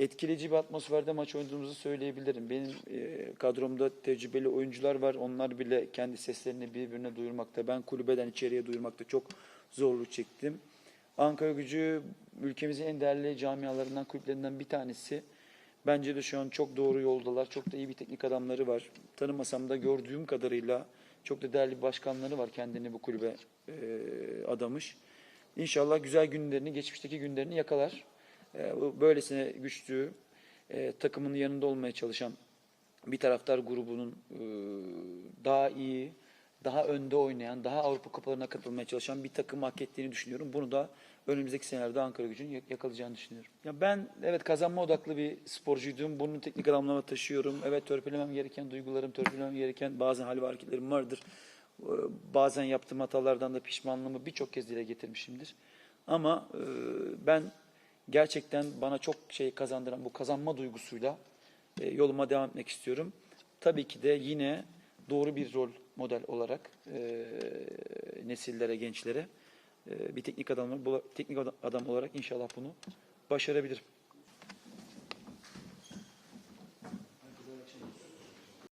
etkileyici bir atmosferde maç oynadığımızı söyleyebilirim. Benim e, kadromda tecrübeli oyuncular var. Onlar bile kendi seslerini birbirine duyurmakta. Ben kulübeden içeriye duyurmakta çok zorluk çektim. Ankara gücü ülkemizin en değerli camialarından, kulüplerinden bir tanesi. Bence de şu an çok doğru yoldalar. Çok da iyi bir teknik adamları var. Tanımasam da gördüğüm kadarıyla çok da değerli başkanları var kendini bu kulübe e, adamış. İnşallah güzel günlerini, geçmişteki günlerini yakalar. E, böylesine güçlü, e, takımının yanında olmaya çalışan bir taraftar grubunun e, daha iyi, daha önde oynayan, daha Avrupa Kupalarına katılmaya çalışan bir takım hak ettiğini düşünüyorum. Bunu da önümüzdeki senelerde Ankara gücünün yak- yakalayacağını düşünüyorum. Ya ben evet kazanma odaklı bir sporcuydum. Bunu teknik adamlarıma taşıyorum. Evet törpülemem gereken duygularım, törpülemem gereken bazen hal ve hareketlerim vardır. Bazen yaptığım hatalardan da pişmanlığımı birçok kez dile getirmişimdir. Ama ben gerçekten bana çok şey kazandıran bu kazanma duygusuyla e, yoluma devam etmek istiyorum. Tabii ki de yine doğru bir rol model olarak e, nesillere, gençlere e, bir teknik adam, teknik adam olarak inşallah bunu başarabilirim.